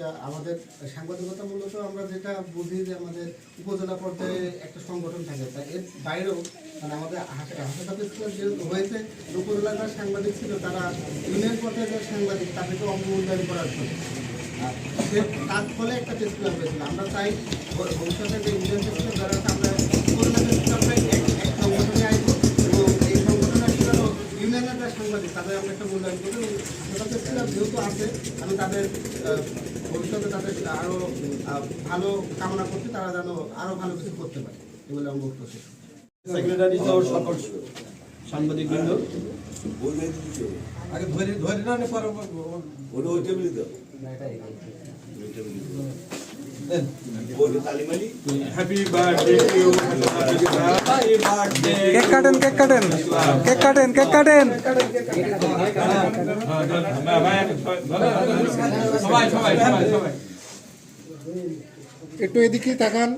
যা আমাদের সাংবাদিকতা মূলত আমরা যেটা বুঝি যে আমাদের উপজেলা পর্যায়ে একটা সংগঠন থাকে। তা এর বাইরেও মানে আমাদের স্কুল যেহেতু হয়েছে উপজেলা যারা সাংবাদিক ছিল, তারা ইউনিয়ন পর্যায়ে যারা সাংবাদিক, তাদেরকে অবমূল্যায়ন করার জন্য। তার ফলে একটা ক্লাব হয়েছিল। আমরা চাই ভবিষ্যতে যে ইউনিয়ন প্রেস ক্লাব যারা আছে আমরা উপজেলা প্রেস ক্লাবটা এক এক সংগঠনে আসব এবং এই সংগঠনের আসলে ইউনিয়নের যারা সাংবাদিক তাদের আমরা একটা মূল্যায়ন করব এবং যেহেতু আছে আমি তাদের ভবিষ্যতে তাদের আরও ভালো কামনা করছি তারা যেন আরও ভালো কিছু করতে পারে এগুলো আমি বক্তব্য। সেক্রেটারি সহ সকল সাংবাদিক বৃন্দ আগে ধরে ধরে না পরে ওটা ওই টেবিলে দাও। happy birthday to happy birthday cake কাটেন কেক কাটেন কেক কাটেন কেক কাটেন সবাই সবাই সবাই সবাই একটু এদিকে তাকান